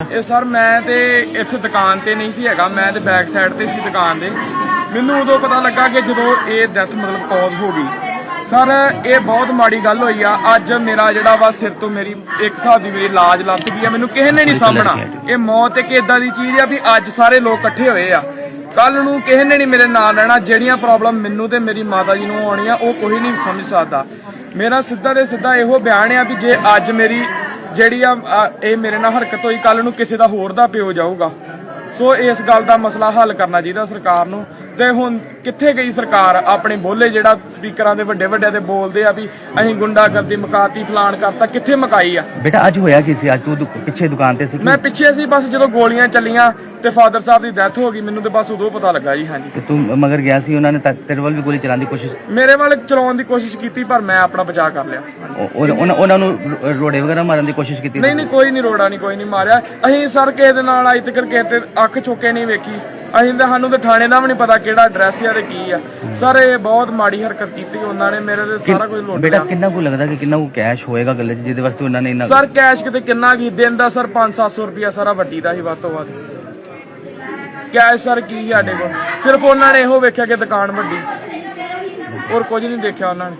ਇਹ ਸਰ ਮੈਂ ਤੇ ਇੱਥੇ ਦੁਕਾਨ ਤੇ ਨਹੀਂ ਸੀ ਹੈਗਾ। ਮੈਂ ਤੇ ਬੈਕ ਸਾਈਡ ਤੇ ਸੀ ਦੁਕਾਨ ਦੇ। ਮੈਨੂੰ ਉਦੋਂ ਪਤਾ ਲੱਗਾ ਕਿ ਜਦੋਂ ਇਹ ਡੈਥ ਮਤਲਬ ਕੌਜ਼ ਹੋ ਗਈ। ਸਰ ਇਹ ਬਹੁਤ ਮਾੜੀ ਗੱਲ ਹੋਈ ਆ। ਅੱਜ ਮੇਰਾ ਜਿਹੜਾ ਵਾ ਸਿਰ ਤੋਂ ਮੇਰੀ ਇੱਕ ਹਿਸਾਬ ਦੀ ਮੇਰੀ ਲਾਜ ਲੱਥ ਗਈ ਆ। ਮੈਨੂੰ ਕਿਸੇ ਨੇ ਨਹੀਂ ਸਾਹਮਣਾ ਇਹ ਮੌਤ ਇੱਕ ਇਦਾਂ ਦੀ ਚੀਜ਼ ਆ ਵੀ ਅੱਜ ਸਾਰੇ ਲੋਕ ਇਕੱਠੇ ਹੋਏ ਆ। ਕੱਲ ਨੂੰ ਕਿਸੇ ਨੇ ਨਹੀਂ ਮੇਰੇ ਨਾਲ ਰਹਿਣਾ। ਜਿਹੜੀਆਂ ਪ੍ਰੋਬਲਮ ਮੈਨੂੰ ਤੇ ਮੇਰੀ ਮਾਤਾ ਜੀ ਨੂੰ ਆਉਣੀਆਂ ਉਹ ਕੋਈ ਨਹੀਂ ਸਮਝ ਸਕਦਾ। ਮੇਰਾ ਸਿੱਧਾ ਤੇ ਸਿੱਧਾ ਇਹੋ ਬਿਆਨ ਆ ਵੀ ਜੇ ਅੱਜ ਮੇਰੀ ਜਿਹੜੀ ਆ ਇਹ ਮੇਰੇ ਨਾਲ ਹਰਕਤ ਹੋਈ ਕੱਲ ਨੂੰ ਕਿਸੇ ਦਾ ਹੋਰ ਦਾ ਪਿਓ ਜਾਊਗਾ। ਸੋ ਇਸ ਗੱਲ ਦਾ ਮਸਲਾ ਹੱਲ ਕਰਨਾ ਚਾਹੀਦਾ ਸਰਕਾਰ ਨੂੰ। ਤੇ ਹੁਣ ਕਿੱਥੇ ਗਈ ਸਰਕਾਰ? ਆਪਣੇ ਬੋਲੇ ਜਿਹੜਾ ਸਪੀਕਰਾਂ ਦੇ ਵੱਡੇ ਵੱਡੇ ਤੇ ਬੋਲਦੇ ਆ ਵੀ ਅਸੀਂ ਗੁੰਡਾਗਰਦੀ ਮਕਾਤੀ ਫਲਾਣ ਕਰਤਾ ਕਿੱਥੇ ਮਕਾਈ ਆ? ਬੇਟਾ ਅੱਜ ਹੋਇਆ ਕੀ ਸੀ? ਅੱਜ ਤੂੰ ਪਿੱਛੇ ਦੁਕਾਨ ਤੇ ਸੀ ਮੈਂ ਪਿੱਛੇ ਸੀ ਬਸ ਜਦੋਂ ਗੋਲੀਆਂ ਚੱਲੀਆਂ ਤੇ ਫਾਦਰ ਸਾਹਿਬ ਦੀ ਡੈਥ ਹੋ ਗਈ ਮੈਨੂੰ ਤੇ ਬਸ ਉਦੋਂ ਪਤਾ ਲੱਗਾ ਜੀ ਹਾਂਜੀ। ਤੇ ਤੂੰ ਮਗਰ ਗਿਆ ਸੀ ਉਹਨਾਂ ਨੇ ਤਾਂ ਤੇਰੇ ਵੱਲ ਵੀ ਗੋਲੀ ਚਲਾਉਣ ਦੀ ਕੋਸ਼ਿਸ਼ ਮੇਰੇ ਵੱਲ ਚਲਾਉਣ ਦੀ ਕੋਸ਼ਿਸ਼ ਕੀਤੀ ਪਰ ਮੈਂ ਆਪਣਾ ਬਚਾਅ ਕਰ ਲਿਆ। ਉਹ- ਉਹ- ਉਹਨਾਂ ਉਹਨਾਂ ਨੂੰ ਰੋ- ਰੋੜੇ ਵਗੈਰਾ ਮਾਰਨ ਦੀ ਕੋਸ਼ਿਸ਼ ਕੀਤੀ ਨਹੀਂ ਨਹੀਂ ਕੋਈ ਨਹੀਂ ਰੋੜਾ ਨਹੀਂ ਕੋਈ ਨਹੀਂ ਮਾਰਿਆ। ਅਸੀਂ ਸਰ ਕਿਸੇ ਦੇ ਨਾਲ ਅੱਜ ਤੱਕ ਕਿਸੇ ਤੇ ਅੱਖ ਚੁੱਕੇ ਨਹੀਂ ਵੇਖੀ। ਅਸੀਂ ਤਾਂ ਸਾਨੂੰ ਤੇ ਥਾਣੇ ਦਾ ਵੀ ਨਹੀਂ ਪਤਾ ਕਿਹੜਾ ਐਡਰੈਸ ਆ ਤੇ ਕੀ ਆ। ਸਰ ਇਹ ਬਹੁਤ ਮਾੜੀ ਹਰਕਤ ਕੀਤੀ ਉਹਨਾਂ ਨੇ ਮੇਰੇ ਤੇ ਸਾਰਾ ਕੁਝ ਲੁੱਟ ਬੇਟਾ ਲਿਆ। ਕਿੰਨਾ ਕੁ ਲੱਗਦਾ ਕਿ ਕਿੰਨਾ ਕੁ ਕੈਸ਼ ਹੋਏਗਾ ਗੱਲੇ 'ਚ ਜਿਹਦੇ ਵਾਸਤੇ ਉਹਨਾਂ ਨੇ ਇੰਨਾ ਸਰ ਕੈਸ਼ ਕਿਤੇ ਕਿੰਨਾ ਕੀ ਦਿਨ ਦਾ ਸਰ 5-700 ਰੁਪਿਆ ਸਾਰਾ ਵੱਡੀ ਦਾ ਹੀ ਵੱਧ ਤੋਂ ਵੱਧ। ਕੈਸ਼ ਸਰ ਕੀ ਸਾਡੇ ਕੋਲ? ਸਿਰਫ ਉਹਨਾਂ ਨੇ ਇਹੋ ਵੇਖਿਆ ਕਿ ਦੁਕਾਨ ਵੱਡੀ। ਹੋਰ ਕੁਝ ਨਹੀਂ ਦੇਖਿਆ ਉਹਨਾਂ ਨੇ।